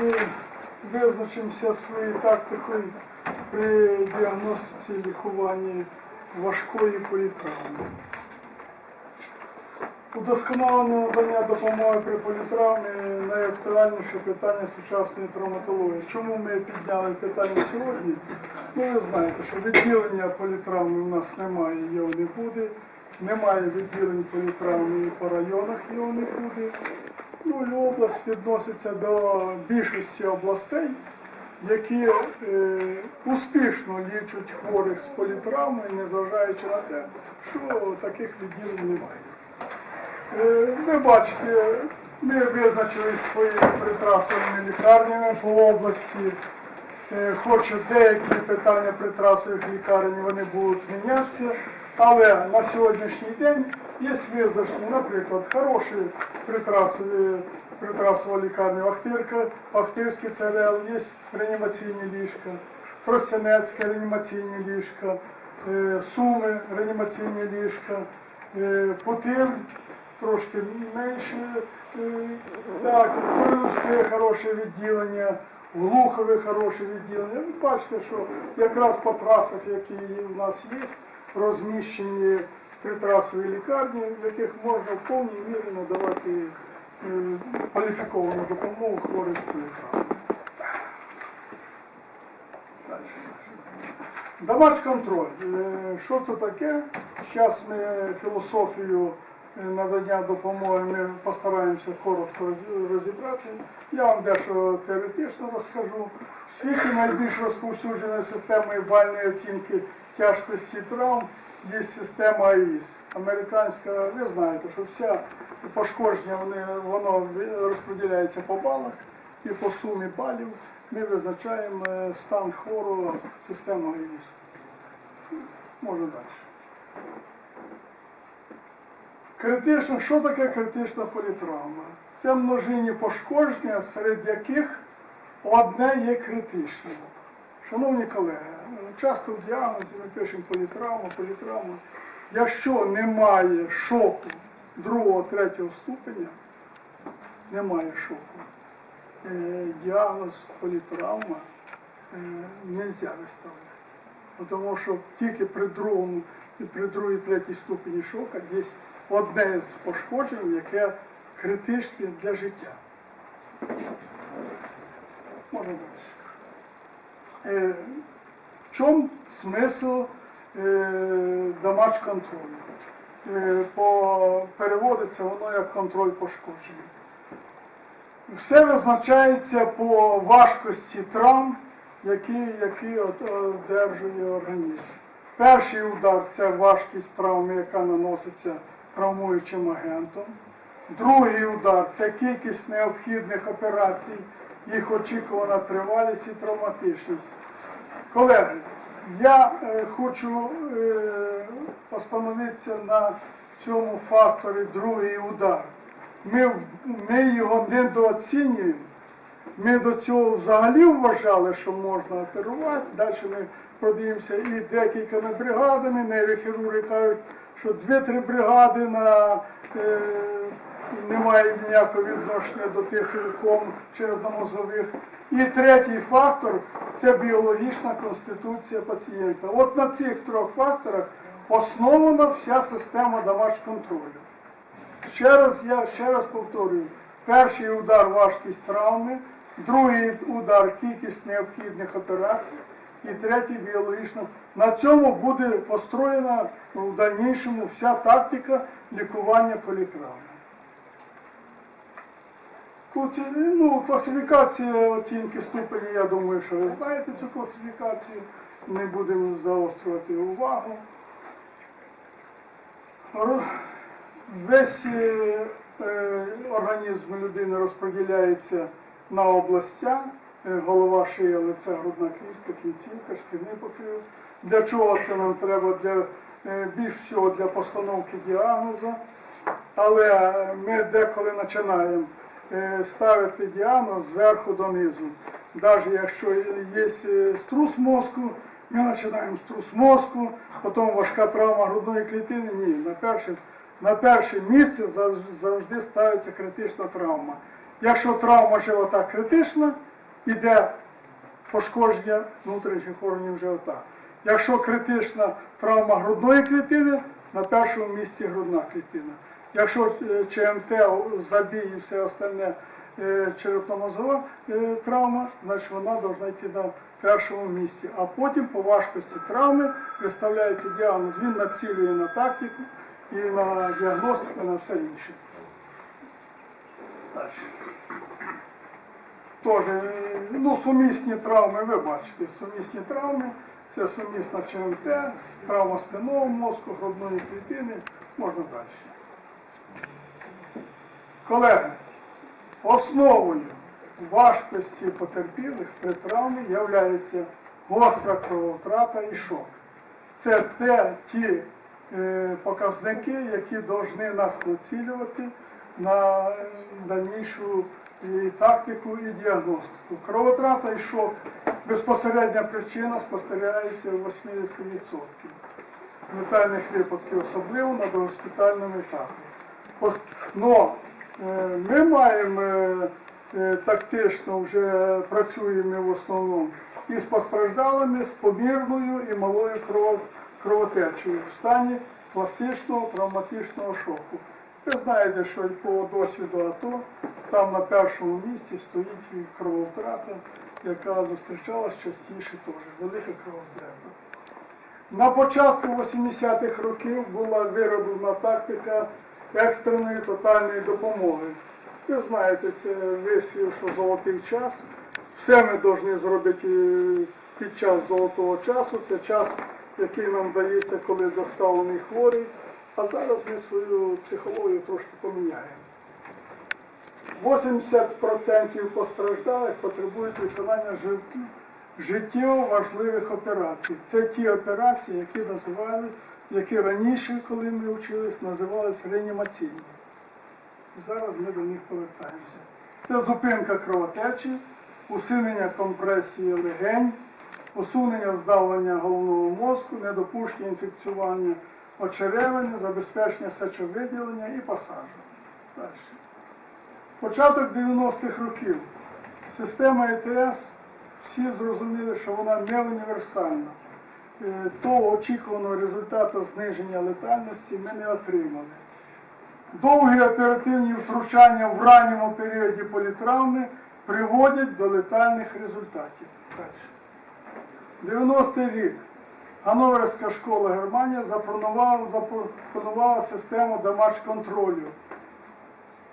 ми визначимося своєю тактикою при діагностиці і лікуванні важкої політравми. Удосконалення надання допомоги при політравмі найактуальніше питання сучасної травматології. Чому ми підняли питання сьогодні? Ну, ви знаєте, що відділення політравми у нас немає, його не буде. Немає відділень політравми по районах його не буде. Ну і область відноситься до більшості областей, які е, успішно лічать хворих з політравмою, незважаючи на те, що таких відділень немає. Е, Ви бачите, ми визначили своїми притрасовими лікарнями по області. Е, Хоч деякі питання притрасових лікарень вони будуть мінятися, але на сьогоднішній день є визначені, наприклад, хороші притрасові, притрасова лікарня Охтирка, Охтирський ЦРЛ, є реанімаційні ліжка, Тростянецьке реанімаційні ліжка, е, Суми реанімаційні ліжка, е, трошки менше. е, Так, це хороше відділення, в Глухові хороше відділення. Ви бачите, що якраз по трасах, які у нас є, розміщені притрасові лікарні, в яких можна в повній мірі надавати е, кваліфіковану допомогу хворим з політравмою. Дальше. Домач-контроль. Е, Що це таке? Зараз ми філософію е, надання допомоги ми постараємося коротко розібрати. Я вам дещо теоретично розкажу. В світі найбільш розповсюдженою системою бальної оцінки тяжкості травм є система АІС. Американська, ви знаєте, що вся пошкодження воно розподіляється по балах і по сумі балів ми визначаємо е, стан хворого системою АІС. Може далі. Критична, що таке критична політравма? Це множинні пошкодження, серед яких одне є критичним. Шановні колеги, часто в діагнозі ми пишемо політравма, політравма. Якщо немає шоку другого, третього ступеня, немає шоку. Е, Діагноз політравма не можна виставляти. Тому що тільки при другому і при другій, третій ступені шока є одне з пошкоджень, яке критичне для життя. Можна далі. Е, В чому смисл е, домач контролю? Е, по, переводиться воно як контроль пошкодження. Все визначається по важкості травм, які, які от- одержує організм. Перший удар це важкість травми, яка наноситься травмуючим агентом. Другий удар це кількість необхідних операцій, їх очікувана тривалість і травматичність. Колеги, я е, хочу е, остановитися на цьому факторі другий удар. Ми, ми його недооцінюємо. Ми до цього взагалі вважали, що можна оперувати. Далі ми подивимося і декількома бригадами. Нейрохірурги кажуть, що дві-три бригади на, е, не мають ніякого відношення до тих ком черепно-мозгових. І третій фактор це біологічна конституція пацієнта. От на цих трьох факторах основана вся система домашнього Ще раз я ще раз повторюю: перший удар важкість травми, другий удар кількість необхідних операцій, і третій біологічна. На цьому буде построєна в дальнішому вся тактика лікування політравми. Ну, класифікація оцінки ступені, я думаю, що ви знаєте цю класифікацію. Не будемо заострювати увагу. Весь е, е, організм людини розподіляється на областя, е, голова, шия, лице, грудна клітка, кінцівка, шкірний покрив. Для чого це нам треба? Для, більш всього для постановки діагнозу. Але ми деколи починаємо ставити діагноз зверху донизу. Навіть якщо є е, струс мозку, ми починаємо з трус мозку, потім важка травма грудної клітини. Ні, на перше, на перше місце завжди ставиться критична травма. Якщо травма живота критична, іде пошкодження внутрішніх органів живота. Якщо критична травма грудної клітини, на першому місці грудна клітина. Якщо е, ЧМТ, забій і все остальне е, черепно-мозгова е, травма, значить вона повинна йти на першому місці. А потім по важкості травми виставляється діагноз, він націлює на тактику і на діагностику, на все інше. Е, ну, сумісні травми, ви бачите, сумісні травми, це сумісна ЧМТ, травма спинного мозку, грудної клітини, можна далі. Колеги, основою важкості потерпілих при травмі є гостра крововтрата і шок. Це те, ті е, показники, які повинні нас націлювати на е, дальнішу і тактику і діагностику. Кровотрата і шок безпосередня причина спостерігається у 80%. Летальних випадків, особливо на догоспітальному етапі. Но ми маємо е, е, тактично вже працюємо в основному і з постраждалими, з помірною і малою кров, кровотечею в стані класичного травматичного шоку. Ви знаєте, що по досвіду АТО там на першому місці стоїть крововтрата, яка зустрічалась частіше теж, велика крововтрата. На початку 80-х років була вироблена тактика екстреної тотальної допомоги. Ви знаєте, це вислів, що золотий час. Все ми повинні зробити е, під час золотого часу. Це час, який нам дається, коли доставлений хворий. А зараз ми свою психологію трошки поміняємо. 80% постраждалих потребують виконання життєво важливих операцій. Це ті операції, які називали, які раніше, коли ми вчились, називались реанімаційні. І зараз ми до них повертаємося. Це зупинка кровотечі, усунення компресії легень, усунення здавлення головного мозку, недопущення інфекціювання очеревини, забезпечення сечовиділення і пасажу. Далі. Початок 90-х років. Система ЕТС, всі зрозуміли, що вона не універсальна. Е, Того очікуваного результату зниження летальності ми не отримали. Довгі оперативні втручання в ранньому періоді політравми приводять до летальних результатів. 90-й рік. Ганноверська школа Германія запропонувала, запропонувала систему дамаж-контролю.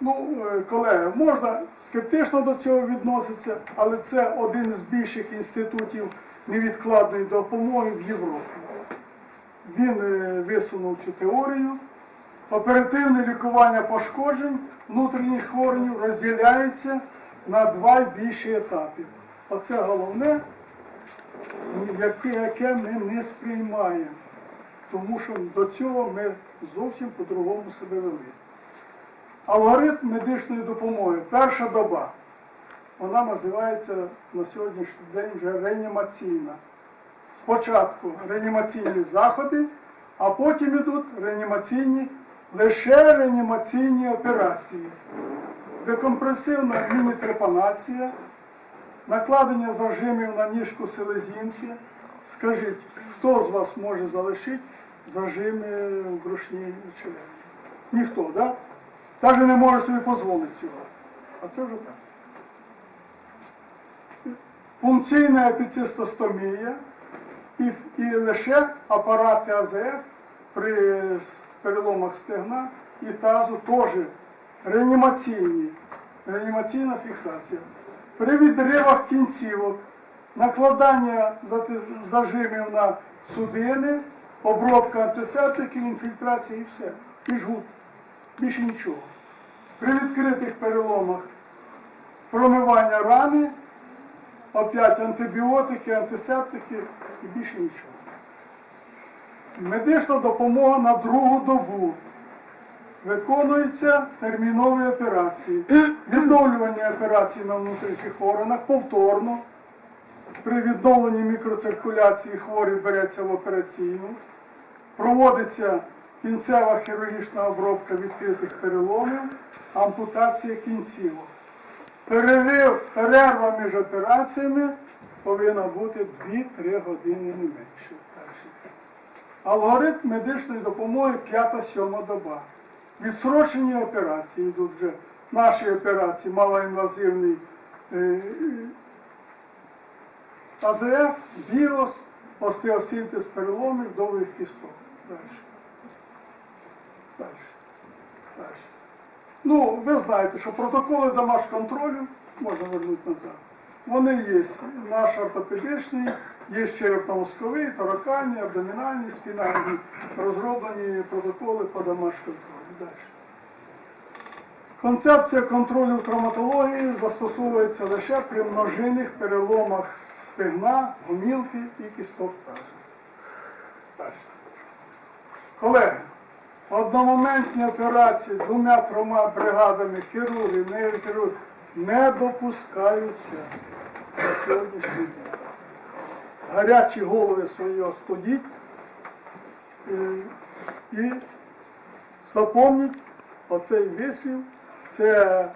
Ну, е, колеги, можна скептично до цього відноситися, але це один з більших інститутів невідкладної допомоги в Європі. Він е, висунув цю теорію. Оперативне лікування пошкоджень внутрішніх органів розділяється на два й більші етапи. Оце головне, яке ми не сприймаємо. Тому що до цього ми зовсім по-другому себе вели. Алгоритм медичної допомоги. Перша доба. Вона називається на сьогоднішній день вже реанімаційна. Спочатку реанімаційні заходи, а потім йдуть реанімаційні, лише реанімаційні операції. Декомпресивна мінітрепанація, накладення зажимів на ніжку селезінки. Скажіть, хто з вас може залишити зажими в брушній череві? Ніхто, так? Да? Навіть не може собі дозволити цього. А це вже так. Функційна епіцистостомія і, і лише апарати АЗФ при переломах стегна і тазу теж реанімаційні, реанімаційна фіксація. При відривах кінцівок, накладання зажимів на судини, обробка антисептиків, інфільтрація і все. І жгут. Більше нічого. При відкритих переломах промивання рани, опять антибіотики, антисептики і більше нічого. Медична допомога на другу добу. Виконуються термінові операції. Відновлювання операцій на внутрішніх органах повторно. При відновленні мікроциркуляції хворий береться в операційну. Проводиться кінцева хірургічна обробка відкритих переломів, ампутація кінцівок. Перерив, перерва між операціями повинна бути 2-3 години не менше. Алгоритм медичної допомоги 5-7 доба. Відсрочені операції йдуть вже. Наші операції, малоінвазивний е, е, АЗФ, біос, остеосинтез переломів, довгих кісток. Далі. Далі. Далі. Ну, ви знаєте, що протоколи домашконтролю можна вернути назад. Вони є наш ортопедичний, є черепно-мозковий, торакальний, абдомінальний, спінальний, розроблені протоколи по домашконтролю. Далі. Концепція контролю в травматології застосовується лише при множинних переломах стегна, гомілки і кісток тазу. Далі. Колеги, одномоментні операції двома-трьома бригадами хірургів, нейрохірургів не допускаються на сьогоднішній день. Гарячі голови свої остудіть і, і запомніть оцей вислів, це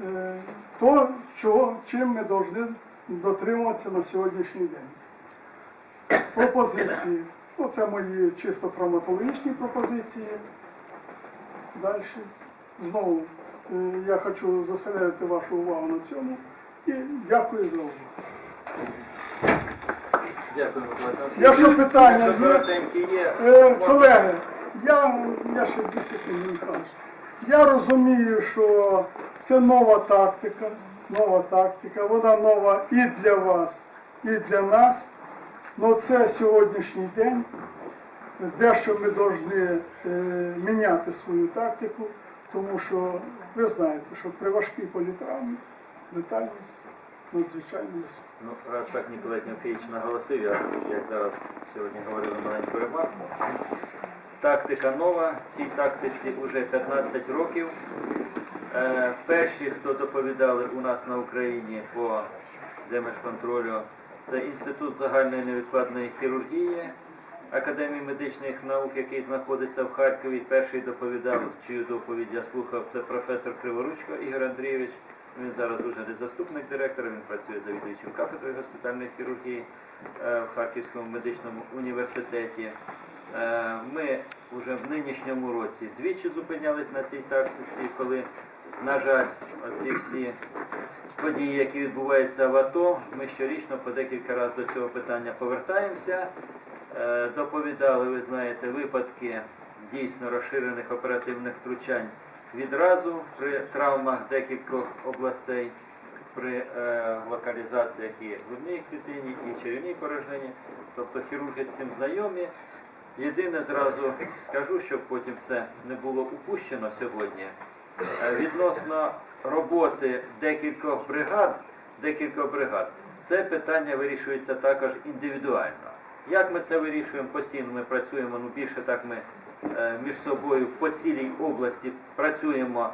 е, то, чого, чим ми повинні дотримуватися на сьогоднішній день. Пропозиції. Ну, це мої чисто травматологічні пропозиції. Далі. Знову е, я хочу зосередити вашу увагу на цьому. І дякую за увагу. Дякую, Якщо питання є, Е, Колеги, я, я ще 10 секунд. Я розумію, що це нова тактика, нова тактика, вона нова і для вас, і для нас. Але це сьогоднішній день. Дещо ми повинні е, міняти свою тактику, тому що ви знаєте, що при важкій політравмі летальність надзвичайно висока. ну, раз так Ніколай Тимофійович наголосив, я як зараз сьогодні говорили маленьку ремарку. Тактика нова, цій тактиці вже 15 років. Е, перші, хто доповідали у нас на Україні по демешконтролю, це Інститут загальної невідкладної хірургії Академії медичних наук, який знаходиться в Харкові. Перший доповідав, чию доповідь я слухав, це професор Криворучко Ігор Андрійович. Він зараз уже не заступник директора, він працює завідуючим кафедрою госпітальної хірургії е, в Харківському медичному університеті. Е, Ми вже в нинішньому році двічі зупинялись на цій тактиці, коли, на жаль, оці всі події, які відбуваються в АТО, ми щорічно по декілька разів до цього питання повертаємося. Е, Доповідали, ви знаєте, випадки дійсно розширених оперативних втручань відразу при травмах декількох областей, при е, локалізаціях і грудній клітині, і черевній порожнині. Тобто хірурги з цим знайомі. Єдине зразу скажу, щоб потім це не було упущено сьогодні. Е, Відносно роботи декількох бригад, декількох бригад, це питання вирішується також індивідуально. Як ми це вирішуємо? Постійно ми працюємо, ну більше так ми е, між собою по цілій області працюємо е,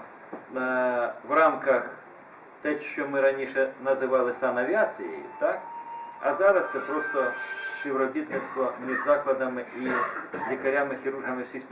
в рамках те, що ми раніше називали санавіацією, так? А зараз це просто співробітництво між закладами і лікарями, хірургами всіх